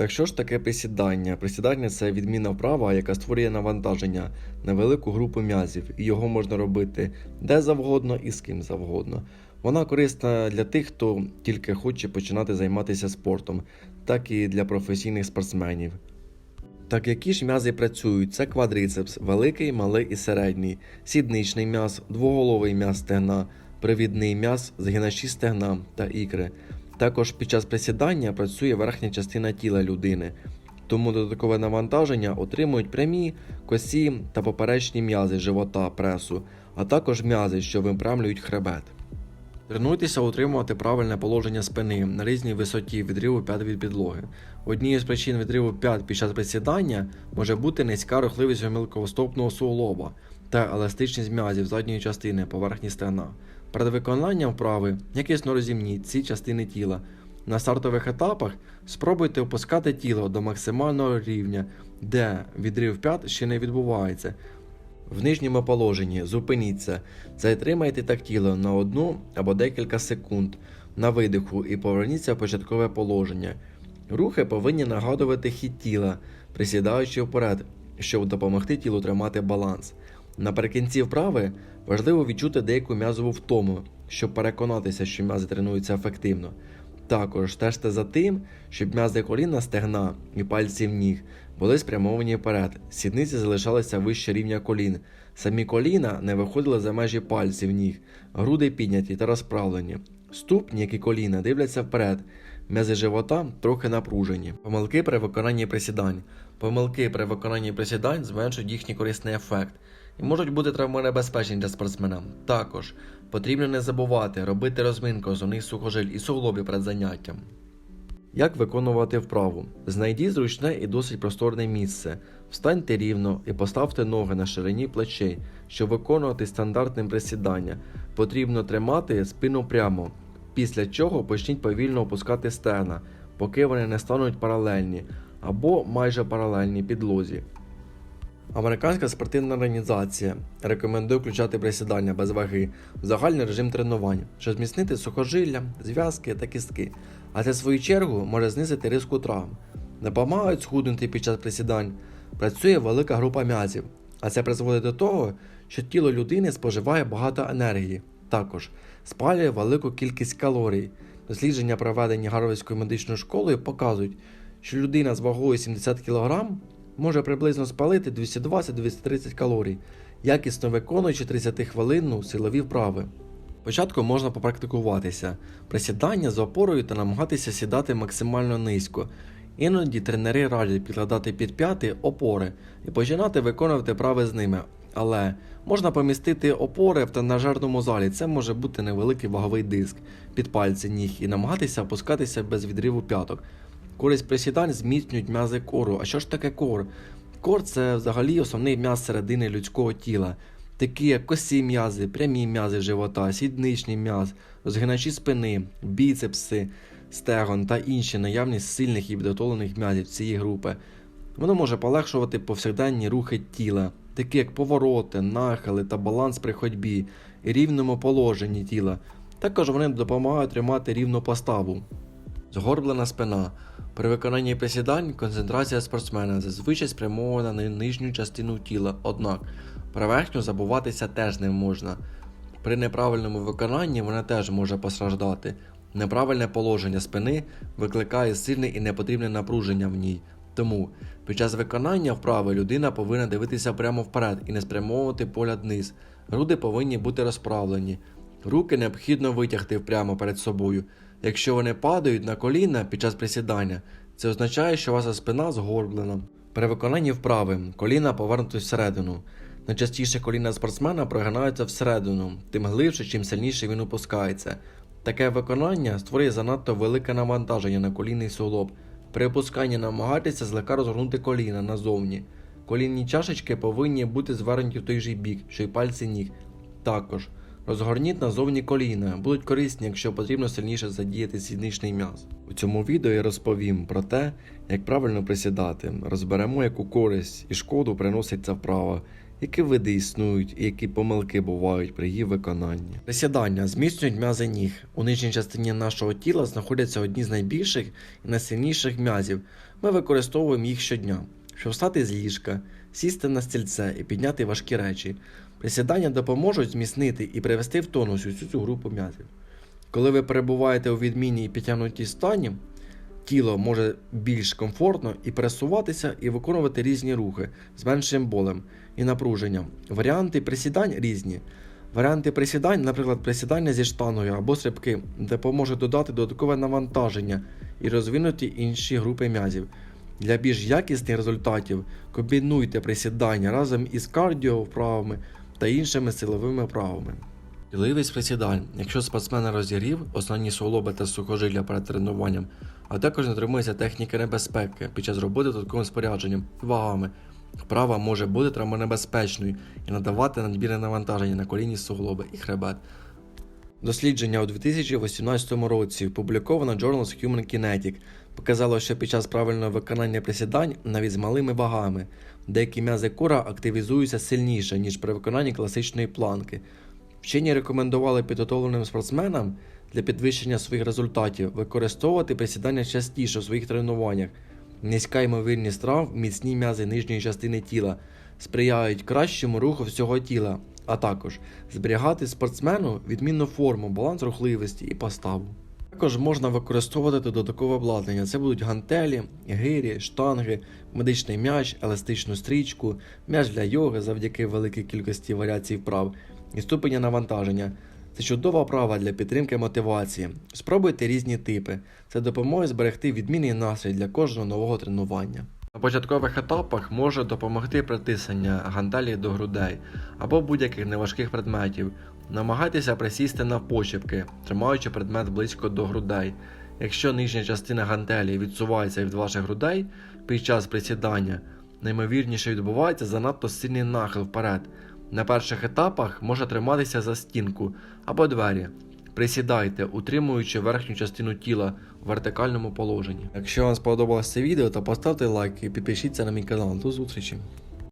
Так що ж таке присідання? Присідання це відмінна вправа, яка створює навантаження на велику групу м'язів, і його можна робити де завгодно і з ким завгодно. Вона корисна для тих, хто тільки хоче починати займатися спортом, так і для професійних спортсменів. Так які ж м'язи працюють? Це квадрицепс, великий, малий і середній, сідничний м'яз, двоголовий м'яз стегна, привідний м'яз, згиначі стегна та ікри. Також під час присідання працює верхня частина тіла людини, тому додаткове навантаження отримують прямі, косі та поперечні м'язи живота, пресу, а також м'язи, що випрямлюють хребет. Тренуйтеся утримувати правильне положення спини на різній висоті відриву п'ят від підлоги. Однією з причин відриву п'ят під час присідання може бути низька рухливість гомілковостопного суглоба та еластичність м'язів задньої частини поверхні стегна. Перед виконанням вправи якісно розімніть ці частини тіла. На стартових етапах спробуйте опускати тіло до максимального рівня, де відрив п'ят ще не відбувається. В нижньому положенні зупиніться, затримайте так тіло на одну або декілька секунд на видиху і поверніться в початкове положення. Рухи повинні нагадувати хід тіла, присідаючи вперед, щоб допомогти тілу тримати баланс. Наприкінці вправи важливо відчути деяку м'язову втому, щоб переконатися, що м'язи тренуються ефективно. Також стежте за тим, щоб м'язи коліна, стегна і пальців ніг були спрямовані вперед, сідниці залишалися вище рівня колін. Самі коліна не виходили за межі пальців ніг, груди підняті та розправлені. Ступні, як і коліна, дивляться вперед, м'язи живота трохи напружені. Помилки при виконанні присідань. Помилки при виконанні присідань зменшують їхній корисний ефект і можуть бути травмонебезпечні для спортсмена. Також потрібно не забувати робити розминку основних сухожиль і суглобів перед заняттям. Як виконувати вправу? Знайдіть зручне і досить просторне місце. Встаньте рівно і поставте ноги на ширині плечей, щоб виконувати стандартне присідання. Потрібно тримати спину прямо, після чого почніть повільно опускати стегна, поки вони не стануть паралельні або майже паралельні підлозі. Американська спортивна організація рекомендує включати присідання без ваги в загальний режим тренувань, щоб зміцнити сухожилля, зв'язки та кістки, а це в свою чергу може знизити ризику травм. Допомагають схуднути під час присідань. Працює велика група м'язів, а це призводить до того, що тіло людини споживає багато енергії, також спалює велику кількість калорій. Дослідження, проведені Гарвардською медичною школою, показують, що людина з вагою 70 кг може приблизно спалити 220-230 калорій, якісно виконуючи 30-хвилинну силові вправи. Спочатку можна попрактикуватися, присідання з опорою та намагатися сідати максимально низько. Іноді тренери радять підкладати під п'яти опори і починати виконувати вправи з ними. Але можна помістити опори в тренажерному залі, це може бути невеликий ваговий диск під пальці ніг і намагатися опускатися без відриву п'яток. Користь присідань зміцнюють м'язи кору. А що ж таке кор? Кор це взагалі основний м'яз середини людського тіла, такі як косі м'язи, прямі м'язи живота, сідничний м'яз, розгиначі спини, біцепси, стегон та інші наявність сильних і підготовлених м'язів цієї групи. Воно може полегшувати повсякденні рухи тіла, такі як повороти, нахили та баланс при ходьбі рівному положенні тіла. Також вони допомагають тримати рівну поставу. Згорблена спина. При виконанні присідань концентрація спортсмена зазвичай спрямована на нижню частину тіла, однак про верхню забуватися теж не можна. При неправильному виконанні вона теж може постраждати. Неправильне положення спини викликає сильне і непотрібне напруження в ній. Тому під час виконання вправи людина повинна дивитися прямо вперед і не спрямовувати погляд вниз. Груди повинні бути розправлені. Руки необхідно витягти прямо перед собою. Якщо вони падають на коліна під час присідання, це означає, що ваша спина згорблена. При виконанні вправи коліна повернуті всередину. Найчастіше коліна спортсмена прогинаються всередину, тим глибше, чим сильніше він опускається. Таке виконання створює занадто велике навантаження на колінний суглоб. При опусканні намагайтеся злегка розгорнути коліна назовні. Колінні чашечки повинні бути звернуті в той же бік, що й пальці ніг. Також розгорніть назовні коліна, будуть корисні, якщо потрібно сильніше задіяти сідничний м'яз. У цьому відео я розповім про те, як правильно присідати, розберемо, яку користь і шкоду приносить ця вправа, які види існують і які помилки бувають при її виконанні. Присідання зміцнюють м'язи ніг. У нижній частині нашого тіла знаходяться одні з найбільших і найсильніших м'язів. Ми використовуємо їх щодня, щоб встати з ліжка, сісти на стільце і підняти важкі речі. Присідання допоможуть зміцнити і привести в тонус усю цю групу м'язів. Коли ви перебуваєте у відмінній і підтягнутій стані, тіло може більш комфортно і пересуватися і виконувати різні рухи з меншим болем і напруженням. Варіанти присідань різні. Варіанти присідань, наприклад, присідання зі штангою або стрибки, допоможуть додати додаткове навантаження і розвинути інші групи м'язів. Для більш якісних результатів комбінуйте присідання разом із кардіо вправами та іншими силовими вправами. Діливість присідань. Якщо спортсмен розігрів основні суглоби та сухожилля перед тренуванням, а також не дотримується техніки небезпеки під час роботи додатковим спорядженням вагами, вправа може бути травмонебезпечною і надавати надмірне навантаження на колінні суглоби і хребет. Дослідження у 2018 році, опубліковано Journals Human Kinetic, показало, що під час правильного виконання присідань навіть з малими вагами деякі м'язи кора активізуються сильніше, ніж при виконанні класичної планки. Вчені рекомендували підготовленим спортсменам для підвищення своїх результатів використовувати присідання частіше в своїх тренуваннях. Низька ймовірність травм, міцні м'язи нижньої частини тіла сприяють кращому руху всього тіла, а також зберігати спортсмену відмінну форму, баланс рухливості і поставу. Також можна використовувати додаткове обладнання. Це будуть гантелі, гирі, штанги, медичний м'яч, еластичну стрічку, м'яч для йоги завдяки великій кількості варіацій вправ і ступеня навантаження. Це чудова права для підтримки мотивації. Спробуйте різні типи. Це допоможе зберегти відмінний настрій для кожного нового тренування. На початкових етапах може допомогти притиснення гантелі до грудей або будь-яких неважких предметів. Намагайтеся присісти навпочепки, тримаючи предмет близько до грудей. Якщо нижня частина гантелі відсувається від ваших грудей під час присідання, наймовірніше відбувається занадто сильний нахил вперед. На перших етапах може триматися за стінку або двері. Присідайте, утримуючи верхню частину тіла в вертикальному положенні. Якщо вам сподобалось це відео, то поставте лайк і підпишіться на мій канал. До зустрічі!